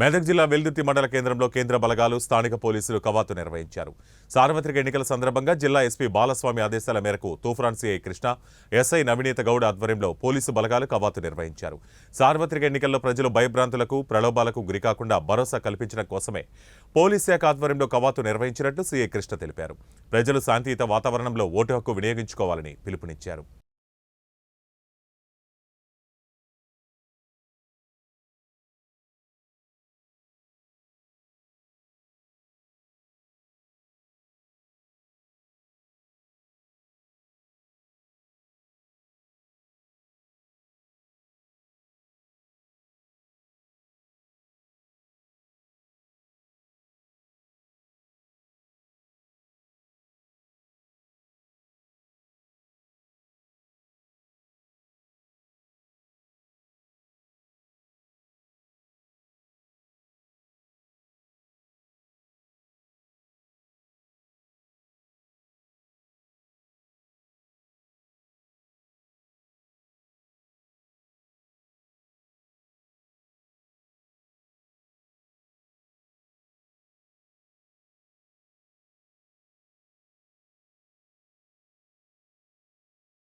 మెదక్ జిల్లా వెల్దుర్తి మండల కేంద్రంలో కేంద్ర బలగాలు స్థానిక పోలీసులు కవాతు నిర్వహించారు. సార్వత్రిక ఎన్నికల సందర్భంగా జిల్లా ఎస్పీ బాలస్వామి ఆదేశాల మేరకు తూఫాన్ సిఐ కృష్ణ ఎస్ఐ నవనీత గౌడ్ ఆధ్వర్యంలో పోలీసు బలగాలు కవాతు నిర్వహించారు. సార్వత్రిక ఎన్నికల్లో ప్రజలు భయభ్రాంతులకు ప్రలోభాలకు గురికాకుండా భరోసా కల్పించడం కోసమే పోలీస్ శాఖ ఆధ్వర్యంలో కవాతు నిర్వహించినట్లు సిఐ కృష్ణ తెలిపారు. ప్రజలు శాంతియుత వాతావరణంలో ఓటు హక్కు వినియోగించుకోవాలని పిలుపునిచ్చారు.